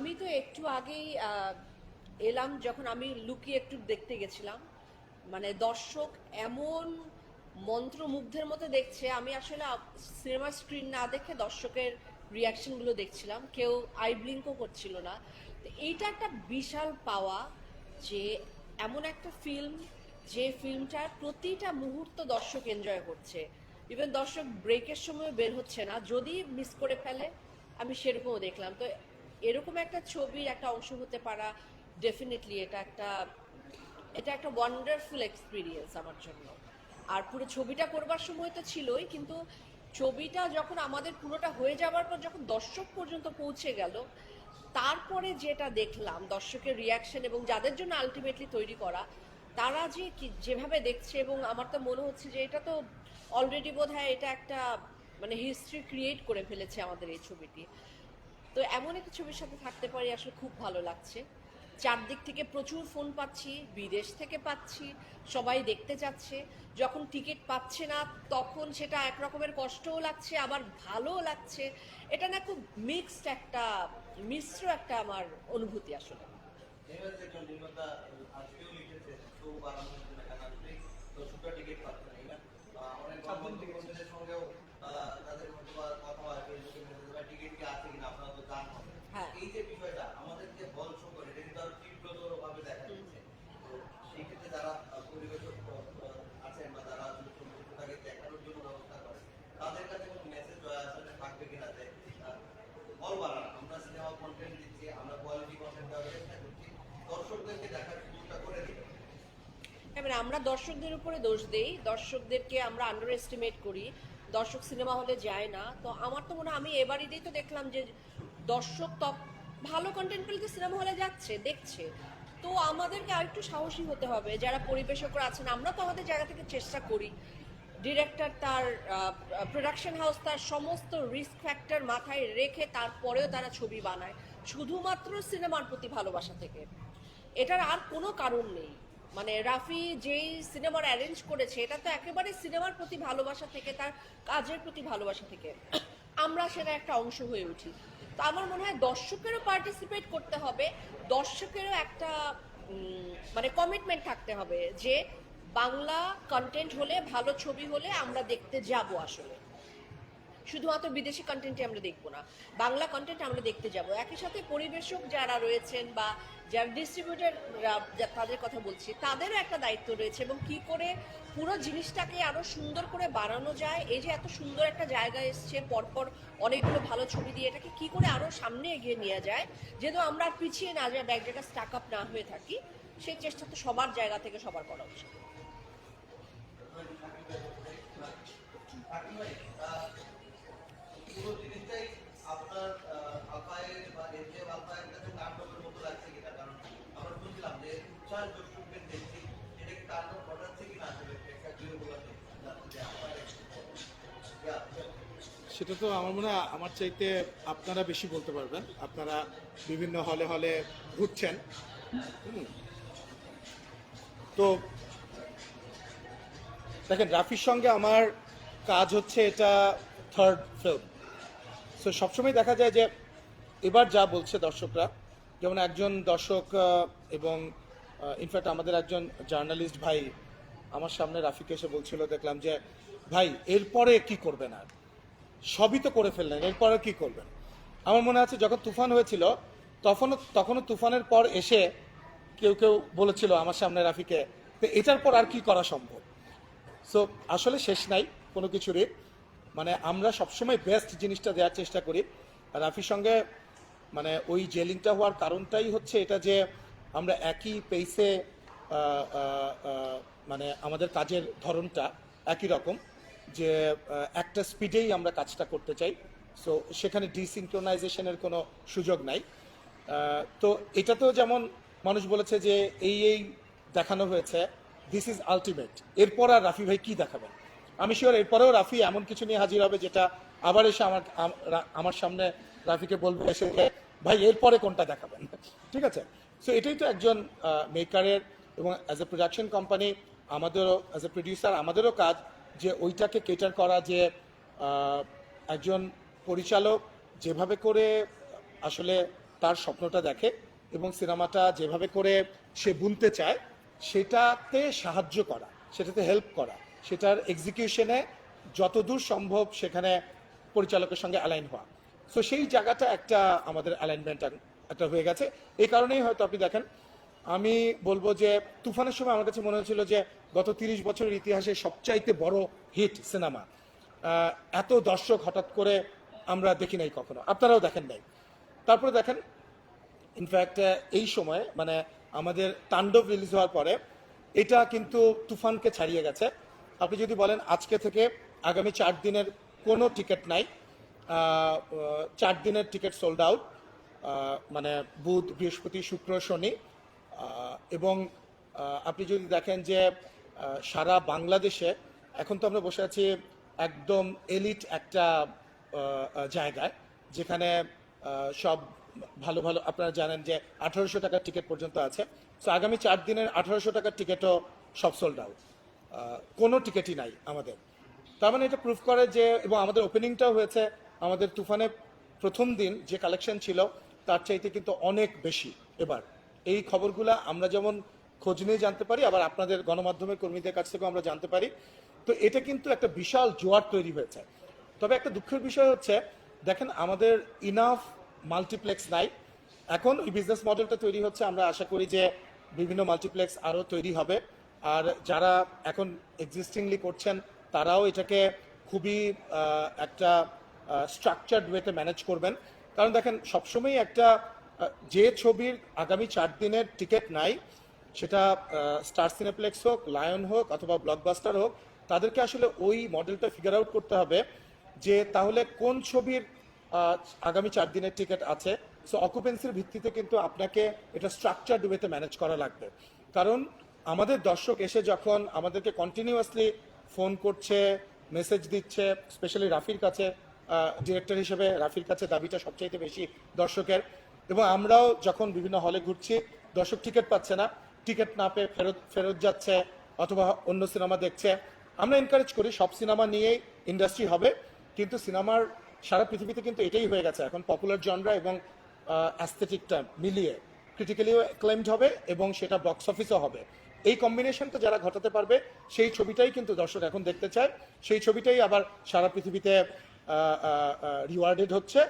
আমি তো একটু আগেই এলাম যখন আমি লুকিয়ে একটু দেখতে গেছিলাম। মানে দর্শক এমন মন্ত্রমুগ্ধের মতো দেখছে, আমি আসলে সিনেমা স্ক্রিন না দেখে দর্শকের রিয়াকশনগুলো দেখছিলাম। কেউ আই ব্লিঙ্কও করছিল না। তো এইটা একটা বিশাল পাওয়া যে এমন একটা ফিল্ম যে ফিল্মটার প্রতিটা মুহূর্ত দর্শক এনজয় করছে। ইভেন দর্শক ব্রেকের সময় বের হচ্ছে না। যদি মিস করে ফেলে, আমি সেরকমও দেখলাম। তো এরকম একটা ছবির একটা অংশ হতে পারা ডেফিনেটলি এটা একটা এটা একটা ওয়ান্ডারফুল এক্সপিরিয়েন্স আমার জন্য। আর পুরো ছবিটা করবার সময় তো ছিলই, কিন্তু ছবিটা যখন আমাদের পুরোটা হয়ে যাওয়ার পর যখন দর্শক পর্যন্ত পৌঁছে গেল, তারপরে যেটা দেখলাম, দর্শকের রিয়াকশন এবং যাদের জন্য আলটিমেটলি তৈরি করা, তারা যে যেভাবে দেখছে এবং আমার তো মনে হচ্ছে যে এটা তো অলরেডি বোধ হয় এটা একটা মানে হিস্ট্রি ক্রিয়েট করে ফেলেছে আমাদের এই ছবিটি। তো এমন একটা ছবির সাথে থাকতে পারি আসলে খুব ভালো লাগছে। চারদিক থেকে প্রচুর ফোন পাচ্ছি বিদেশ থেকে পাচ্ছি সবাই দেখতে যাচ্ছে। যখন টিকিট পাচ্ছে না তখন সেটা এক রকমের কষ্টও লাগছে আবার ভালোও লাগছে। এটা না খুব মিক্সড একটা মিশ্র একটা আমার অনুভূতি আসলে নির্মাতা আজকেও লিখেছে শো বানানোর জন্য কেন আসলে দর্শকরা টিকিট পাচ্ছে না ইভেন অনেক গণমাধ্যমের সঙ্গেও আহ, তাদের হয়তো বা কথা হয় ফেসবুকে মেসেজ বা টিকিট কি আছে কিনা আপনারা তো জান হবে হ্যাঁ। এই যে বিষয়টা আমাদের যে হল শো করে এটা কিন্তু আরও তীব্রতর ভাবে দেখা যাচ্ছে তো সেই ক্ষেত্রে যারা আহ, পরিবেশক আহ, আছেন বা যারা আসলে চলচ্চিত্রটাকে দেখানোর জন্য ব্যবস্থা করে তাদের কাছে কোনো মেসেজ আসলে থাকবে কিনা যে আহ, হল বানান আমরা সিনেমা কন্টেন্ট দিচ্ছি আমরা কোয়ালিটি কন্টেন্ট দেওয়ার চেষ্টা করছি দর্শকদেরকে দেখার সুযোগটা করে দিই এবার আমরা দর্শকদের উপরে দোষ দেই, দর্শকদেরকে আমরা আন্ডার এস্টিমেট করি, দর্শক সিনেমা হলে যায় না। তো আমার তো মনে হয় আমি এবারই দিয়ে তো দেখলাম যে দর্শক তক ভালো কন্টেন্ট পেলে তো সিনেমা হলে যাচ্ছে, দেখছে। তো আমাদেরকে আরেকটু সাহসী হতে হবে, যারা পরিবেশকরা আছেন, আমরা তো আমাদের জায়গা থেকে চেষ্টা করি। ডিরেক্টর তার প্রোডাকশন হাউস তার সমস্ত রিস্ক ফ্যাক্টর মাথায় রেখে তারপরেও তারা ছবি বানায়। শুধুমাত্র সিনেমার প্রতি ভালোবাসা থেকে। এটার আর কোনো কারণ নেই। মানে রাফি যেই সিনেমার অ্যারেঞ্জ করেছে, এটা তো একেবারে সিনেমার প্রতি ভালোবাসা থেকে, তার কাজের প্রতি ভালোবাসা থেকে আমরা সেটা একটা অংশ হয়ে উঠি। তো আমার মনে হয় দর্শকেরও পার্টিসিপেট করতে হবে, দর্শকেরও একটা মানে কমিটমেন্ট থাকতে হবে যে বাংলা কন্টেন্ট হলে, ভালো ছবি হলে আমরা দেখতে যাব আসলে। শুধুমাত্র বিদেশি কন্টেন্টই আমরা দেখব না। বাংলা কন্টেন্ট আমরা দেখতে যাব। একই সাথে পরিবেশক যারা রয়েছেন বা যারা ডিস্ট্রিবিউটার তাদের কথা বলছি, তাদেরও একটা দায়িত্ব রয়েছে এবং কি করে পুরো জিনিসটাকে আরও সুন্দর করে বানানো যায়, এই যে এত সুন্দর একটা জায়গা এসছে, পরপর অনেকগুলো ভালো ছবি দিয়ে এটাকে কি করে আরও সামনে এগিয়ে নিয়ে যায়, যেহেতু আমরা পিছিয়ে না যায় এক জায়গায় স্টাক আপ না হয়ে থাকি, সেই চেষ্টা তো সবার জায়গা থেকে সবার করা উচিত। সেটা তো আমার মনে হয় আমার চাইতে আপনারা বেশি বলতে পারবেন। আপনারা বিভিন্ন হলে হলে ঘুরছেন। তো দেখেন, রাফির সঙ্গে আমার কাজ হচ্ছে এটা থার্ড ফিল্ম সো সবসময় দেখা যায় যে এবার যা বলছে দর্শকরা, যেমন একজন দর্শক এবং ইনফ্যাক্ট আমাদের একজন জার্নালিস্ট ভাই আমার সামনে রাফিকে এসে বলছিল, দেখলাম যে, ভাই, এরপরে কি করবেন আর সবই তো করে ফেললেন, এরপরে কি করবেন? আমার মনে আছে যখন তুফান হয়েছিল, তখনও তখনও তুফানের পর এসে কেউ কেউ বলেছিল আমার সামনে রাফিকে, তো, এটার পর আর কি করা সম্ভব? সো আসলে শেষ নাই কোনো কিছুরই। মানে আমরা সবসময় বেস্ট জিনিসটা দেওয়ার চেষ্টা করি। রাফির সঙ্গে মানে ওই জেলিংটা হওয়ার কারণটাই হচ্ছে এটা যে আমরা একই পেইসে মানে আমাদের কাজের ধরনটা একই রকম। যে একটা স্পিডেই আমরা কাজটা করতে চাই। সো সেখানে ডিসিনক্রোনাইজেশনের কোনো সুযোগ নাই। তো এটাতেও যেমন মানুষ বলেছে যে, এই এই দেখানো হয়েছে দিস ইজ আলটিমেট এরপর আর রাফি ভাই কি দেখাবেন আমি শিওর এরপরেও রাফি এমন কিছু নিয়ে হাজির হবে যেটা আবার এসে আমার আমার সামনে রাফিকে বলবে এসে ভাই, এরপরে কোনটা দেখাবেন? ঠিক আছে? সো এটাই তো একজন মেকারের এবং অ্যাজ এ প্রোডাকশন কোম্পানি আমাদেরও অ্যাজ এ প্রডিউসার আমাদেরও কাজ। যে ওইটাকে কেটার করা যে একজন পরিচালক যেভাবে করে আসলে তার স্বপ্নটা দেখে এবং সিনেমাটা যেভাবে করে সে বুনতে চায়, সেটাতে সাহায্য করা, সেটাতে হেল্প করা, সেটার এক্সিকিউশনে যতদূর সম্ভব সেখানে পরিচালকের সঙ্গে অ্যালাইন হওয়া। সো সেই জায়গাটা একটা আমাদের অ্যালাইনমেন্ট একটা হয়ে গেছে। এই কারণেই হয়তো আপনি দেখেন আমি বলব যে তুফানের সময় আমার কাছে মনে হচ্ছিল যে গত তিরিশ বছরের ইতিহাসে সবচাইতে বড় হিট সিনেমা। এত দর্শক হঠাৎ করে আমরা দেখি নাই কখনো। আপনারাও দেখেন নাই। তারপরে দেখেন ইনফ্যাক্ট এই সময় মানে আমাদের তাণ্ডব রিলিজ হওয়ার পরে এটা কিন্তু তুফানকে ছাড়িয়ে গেছে। আপনি যদি বলেন আজকে থেকে আগামী চার দিনের কোনো টিকিট নাই চার দিনের টিকিট সোল্ড আউট মানে বুধ, বৃহস্পতি, শুক্র, শনি এবং আপনি যদি দেখেন যে সারা বাংলাদেশে এখন তো আমরা বসে আছি একদম এলিট একটা জায়গায় যেখানে সব ভালো ভালো, আপনারা জানেন যে আঠারোশো টাকার টিকিট পর্যন্ত আছে। তো আগামী চার দিনের আঠারোশো টাকার টিকিটও সব সোল্ড আউট কোনো টিকিটই নাই আমাদের। তার মানে এটা প্রুফ করে যে, এবং আমাদের ওপেনিংটাও হয়েছে, আমাদের তুফানে প্রথম দিন যে কালেকশন ছিল, তার চাইতে কিন্তু অনেক বেশি এবার। এই খবরগুলা আমরা যেমন খোঁজ নিয়ে জানতে পারি, আবার আপনাদের গণমাধ্যমের কর্মীদের কাছ থেকেও আমরা জানতে পারি। তো এটা কিন্তু একটা বিশাল জোয়ার তৈরি হয়েছে। তবে একটা দুঃখের বিষয় হচ্ছে, দেখেন আমাদের ইনাফ মাল্টিপ্লেক্স নাই। এখন ওই বিজনেস মডেলটা তৈরি হচ্ছে, আমরা আশা করি যে বিভিন্ন মাল্টিপ্লেক্স আরও তৈরি হবে। আর যারা এখন এক্সিস্টিংলি করছেন, তারাও এটাকে খুবই একটা স্ট্রাকচার্ড ওয়েতে ম্যানেজ করবেন। কারণ দেখেন সবসময় একটা যে ছবির আগামী চার দিনের টিকিট নাই, সেটা স্টার সিনেপ্লেক্স হোক লায়ন হোক, অথবা ব্লকবাস্টার হোক, তাদেরকে আসলে ওই মডেলটা ফিগার আউট করতে হবে যে তাহলে কোন ছবির আগামী চার দিনের টিকিট আছে। সো অকুপেন্সির ভিত্তিতে কিন্তু আপনাকে এটা স্ট্রাকচার ডুবেতে ম্যানেজ করা লাগবে। কারণ আমাদের দর্শক এসে যখন আমাদেরকে কন্টিনিউয়াসলি ফোন করছে মেসেজ দিচ্ছে স্পেশালি রাফির কাছে ডিরেক্টর হিসেবে রাফির কাছে দাবিটা সবচাইতে বেশি দর্শকের। এবং আমরাও যখন বিভিন্ন হলে ঘুরছি, দর্শক টিকিট পাচ্ছে না। টিকিট না পেয়ে ফেরত ফেরত যাচ্ছে অথবা অন্য সিনেমা দেখছে। আমরা এনকারেজ করি, সব সিনেমা নিয়েই ইন্ডাস্ট্রি হবে, কিন্তু সিনেমার সারা পৃথিবীতে কিন্তু এটাই হয়ে গেছে। এখন পপুলার জনরা এবং অ্যাস্থেটিকটা মিলিয়ে ক্রিটিক্যালিও ক্লেমড হবে এবং সেটা বক্স অফিসও হবে। এই কম্বিনেশনটা যারা ঘটাতে পারবে, সেই ছবিটাই কিন্তু দর্শক এখন দেখতে চায়। সেই ছবিটাই আবার সারা পৃথিবীতে রিওয়ার্ডেড হচ্ছে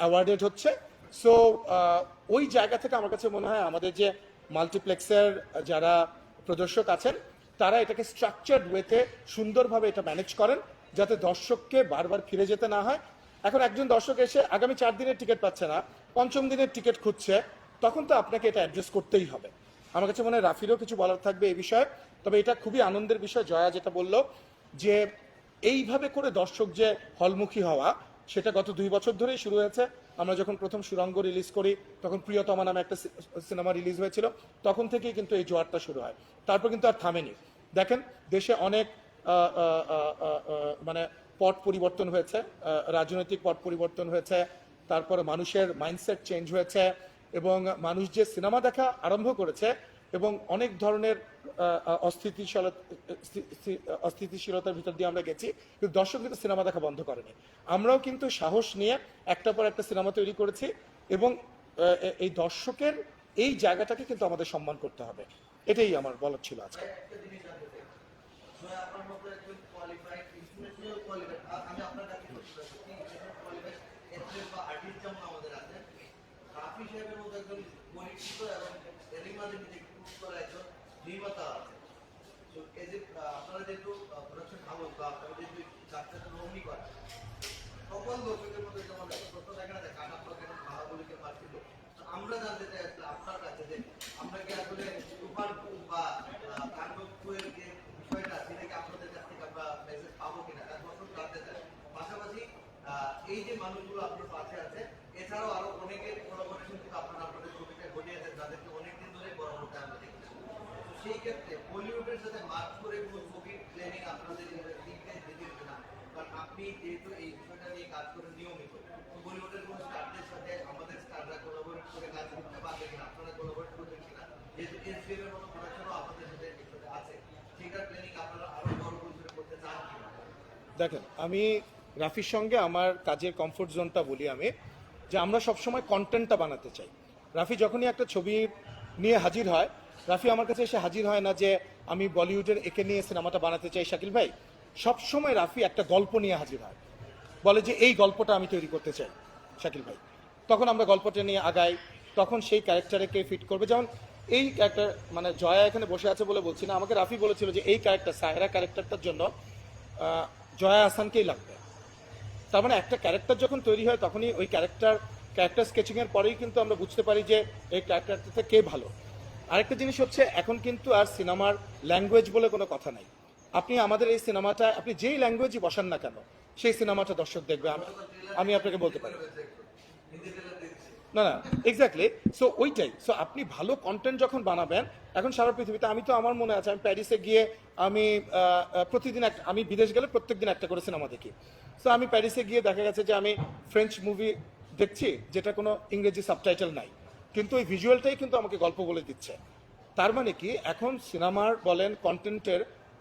অ্যাওয়ার্ডেড হচ্ছে। সো ওই জায়গা থেকে আমার কাছে মনে হয় আমাদের যে মাল্টিপ্লেক্সের যারা প্রদর্শক আছেন, তারা এটাকে স্ট্রাকচার্ড ওয়েতে সুন্দরভাবে এটা ম্যানেজ করেন, যাতে দর্শককে বারবার ফিরে যেতে না হয়। এখন একজন দর্শক এসে আগামী চার দিনের টিকিট পাচ্ছে না, পঞ্চম দিনের টিকিট খুঁজছে, তখন তো আপনাকে এটা অ্যাড্রেস করতেই হবে। আমার কাছে মনে হয় রাফিরও কিছু বলার থাকবে এই বিষয়ে, তবে এটা খুবই আনন্দের বিষয়, জয়া যেটা বলল, যে এইভাবে করে দর্শক যে হলমুখী হওয়া, সেটা গত দুই বছর ধরেই শুরু হয়েছে। আমরা যখন প্রথম সুরঙ্গ রিলিজ করি, তখন প্রিয়তমা নামে একটা সিনেমা রিলিজ হয়েছিল, তখন থেকেই কিন্তু এই জোয়ারটা শুরু হয়। তারপর কিন্তু আর থামেনি। দেখেন, দেশে অনেক মানে পট পরিবর্তন হয়েছে রাজনৈতিক পট পরিবর্তন হয়েছে, তারপর মানুষের মাইন্ডসেট চেঞ্জ হয়েছে, এবং মানুষ যে সিনেমা দেখা আরম্ভ করেছে এবং অনেক ধরনের অস্থিতিশীলতার ভিতর দিয়ে আমরা গেছি, কিন্তু দর্শক কিন্তু সিনেমা দেখা বন্ধ করেনি। আমরাও কিন্তু সাহস নিয়ে একটা পর একটা সিনেমা তৈরি করেছি এবং এই দর্শকের এই জায়গাটাকে কিন্তু আমাদের সম্মান করতে হবে। এটাই আমার বলার ছিল আজকে। আমাদের আছে করা একজন নির্মাতা আছে। তো এই যে আপনারা যেহেতু প্রোডাকশন হাউস বা আপনারা যেহেতু যাত্রাটা রমনি করেন সকল দর্শকের মধ্যে যেমন একটা প্রশ্ন দেখা না যায় কাটা আপনাকে মহাবলীকে পাচ্ছিল তো আমরা জানতে চাই আসলে আপনার কাছে যে আমরা কি আসলে তুফান টু বা আহ, তাণ্ডব টু এর যে বিষয়টা সেটা কি আপনাদের কাছ থেকে আমরা মেসেজ পাবো কিনা তার প্রশ্ন জানতে চাই পাশাপাশি আহ, এই যে মানুষগুলো আপনার পাশে আছে এছাড়াও আরও অনেকের কোলাবোরেশন কিন্তু আপনারা আপনাদের ছবিতে ঘটিয়েছেন যাদেরকে অনেকদিন ধরে বড় করতে আমরা দেখছি তো সেই ক্ষেত্রে বলিউডের সাথে করে প্ল্যানিং আপনাদের হবে না। কারণ আপনি যেহেতু এই বিষয়টা নিয়ে কাজ করেন নিয়মিত, তো বলিউডের কোনো স্টারদের সাথে আমাদের স্টাররা কোলাবোরেট করে কাজ করতে পারবে কিনা, আপনারা কোলাবোরেট কিনা, যেহেতু মতো প্রোডাকশনও আপনাদের সাথে একসাথে আছে প্ল্যানিং আপনারা বড় পরিসরে করতে চান দেখেন, আমি রাফির সঙ্গে আমার কাজের কমফোর্ট জোনটা বলি আমি, যে আমরা সবসময় কন্টেন্টটা বানাতে চাই। রাফি যখনই একটা ছবি নিয়ে হাজির হয় রাফি, আমার কাছে এসে হাজির হয় না যে আমি বলিউডের একে নিয়ে সিনেমাটা বানাতে চাই, শাকিল ভাই। সবসময় রাফি একটা গল্প নিয়ে হাজির হয়। বলে যে, এই গল্পটা আমি তৈরি করতে চাই, শাকিল ভাই। তখন আমরা গল্পটা নিয়ে আগাই। তখন সেই ক্যারেক্টারে কে ফিট করবে? যেমন এই ক্যারেক্টার মানে জয়া এখানে বসে আছে বলে বলছি না। আমাকে রাফি বলেছিল যে, এই ক্যারেক্টার সাহেরা ক্যারেক্টারটার জন্য জয়া আসানকেই লাগবে। তার মানে একটা ক্যারেক্টার যখন তৈরি হয়, তখনই ওই ক্যারেক্টার ক্যারেক্টার স্কেচিং এর পরেই কিন্তু আমরা বুঝতে পারি যে, এই ক্যারেক্টারটাতে কে ভালো। আরেকটা জিনিস হচ্ছে, এখন কিন্তু আর সিনেমার ল্যাঙ্গুয়েজ বলে কোনো কথা নাই। আপনি আমাদের এই সিনেমাটা, আপনি যেই ল্যাঙ্গুয়েজই বসান না কেন, সেই সিনেমাটা দর্শক দেখবে, আমি আমি আপনাকে বলতে পারি। না না এক্স্যাক্টলি সো ওইটাই। সো আপনি ভালো কন্টেন্ট যখন বানাবেন, এখন সারা পৃথিবীতে আমি তো, আমার মনে আছে, আমি প্যারিসে গিয়ে আমি প্রতিদিন একটা আমি বিদেশ গেলে প্রত্যেক দিন একটা করে সিনেমা দেখি। সো আমি প্যারিসে গিয়ে দেখা গেছে যে, আমি ফ্রেঞ্চ মুভি দেখছি, যেটা কোনো ইংরেজি সাবটাইটেল নাই। কিন্তু ওই ভিজুয়ালটাই কিন্তু আমাকে গল্প বলে দিচ্ছে। তার মানে কি, এখন সিনেমার বলেন কন্টেন্টের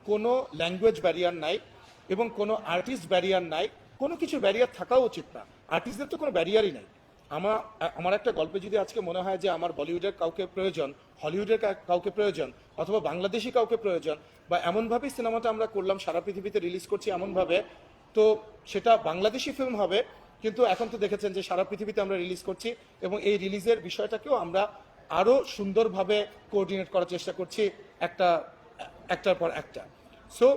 কোনো ল্যাঙ্গুয়েজ ব্যারিয়ার নাই এবং কোনো আর্টিস্ট ব্যারিয়ার নাই। কোনো কিছু ব্যারিয়ার থাকাও উচিত না। আর্টিস্টদের তো কোনো ব্যারিয়ারই নাই। আমার আমার একটা গল্পে যদি আজকে মনে হয় যে আমার বলিউডের কাউকে প্রয়োজন, হলিউডের কাউকে প্রয়োজন, অথবা বাংলাদেশি কাউকে প্রয়োজন, বা এমনভাবেই সিনেমাটা আমরা করলাম, সারা পৃথিবীতে রিলিজ করছি এমনভাবে, তো সেটা বাংলাদেশি ফিল্ম হবে কিন্তু এখন তো দেখেছেন যে সারা পৃথিবীতে আমরা রিলিজ করছি এবং এই রিলিজের বিষয়টাকেও আমরা আরও সুন্দরভাবে কোঅর্ডিনেট করার চেষ্টা করছি একটা, একটার পর একটা। So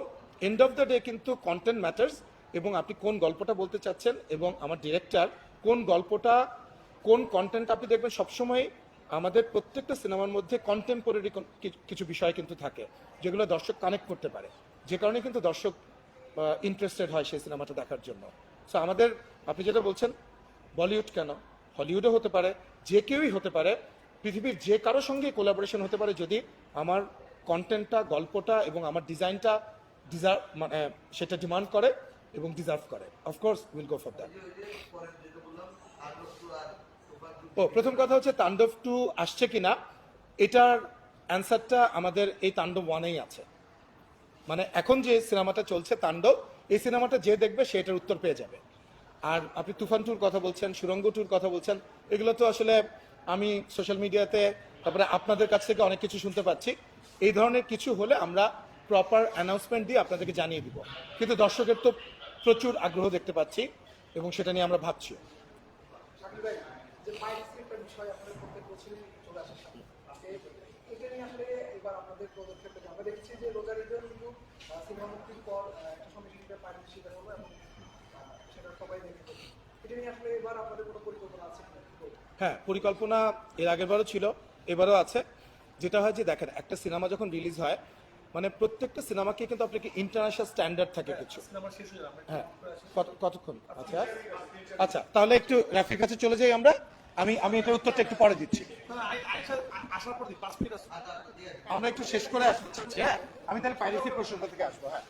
end of the day কিন্তু কন্টেন্ট ম্যাটার্স এবং আপনি কোন গল্পটা বলতে চাচ্ছেন এবং আমার ডিরেক্টর কোন গল্পটা, কোন কন্টেন্ট আপনি দেখবেন, সবসময় আমাদের প্রত্যেকটা সিনেমার মধ্যে কন্টেম্পোরারি কিছু বিষয় কিন্তু থাকে, যেগুলো দর্শক কানেক্ট করতে পারে। যে কারণে কিন্তু দর্শক ইন্টারেস্টেড হয় সেই সিনেমাটা দেখার জন্য। সো আমাদের আপনি যেটা বলছেন, বলিউড কেন? হলিউডও হতে পারে, যে কেউই হতে পারে, পৃথিবীর যে কারও সঙ্গে কোলাবোরেশন হতে পারে যদি আমার কন্টেন্টটা গল্পটা এবং আমার ডিজাইনটা ডিজার্ভ মানে সেটা ডিমান্ড করে এবং ডিজার্ভ করে। Of course will go for that ও, প্রথম কথা হচ্ছে তাণ্ডব টু আসছে কিনা? এটার অ্যান্সারটা আমাদের এই তাণ্ডব ওয়ানেই আছে। মানে এখন যে সিনেমাটা চলছে তাণ্ডব, এই সিনেমাটা যে দেখবে সে এটার উত্তর পেয়ে যাবে। আর আপনি তুফান টুর কথা বলছেন, সুরঙ্গ টুর কথা বলছেন, এগুলো তো আসলে আমি সোশ্যাল মিডিয়াতে তারপরে আপনাদের কাছ থেকে অনেক কিছু শুনতে পাচ্ছি। এই ধরনের কিছু হলে আমরা প্রপার অ্যানাউন্সমেন্ট দিয়ে আপনাদেরকে জানিয়ে দিব। কিন্তু দর্শকের তো প্রচুর আগ্রহ দেখতে পাচ্ছি এবং সেটা নিয়ে আমরা ভাবছি। আপনাদের পদক্ষেপ আমরা দেখছি যে কিন্তু সিনেমা মুক্তির পর আহ, একটা সমিতিতে পাইরেসি শিকার হলো এবং আহ, সেটা সবাই দেখে ফেলল। এটা নিয়ে আসলে এবার আপনাদের কোনো পরিকল্পনা আছে কিনা? কি বলবেন? হ্যাঁ পরিকল্পনা এর আগেরবারও ছিল এবারও আছে। যেটা হয় যে দেখেন একটা সিনেমা যখন রিলিজ হয় মানে প্রত্যেকটা সিনেমাকে কিন্তু আপনাকে ইন্টারন্যাশনাল স্ট্যান্ডার্ড থাকে কিছু। হ্যাঁ কতক্ষণ? আচ্ছা আচ্ছা তাহলে একটু রাফির কাছে চলে যাই আমরা। আমি আমি এটা উত্তরটা একটু পরে দিচ্ছি। আমরা একটু শেষ করে আসছি হ্যাঁ আমি তাহলে পাইরেসি প্রশ্নটা থেকে আসব হ্যাঁ।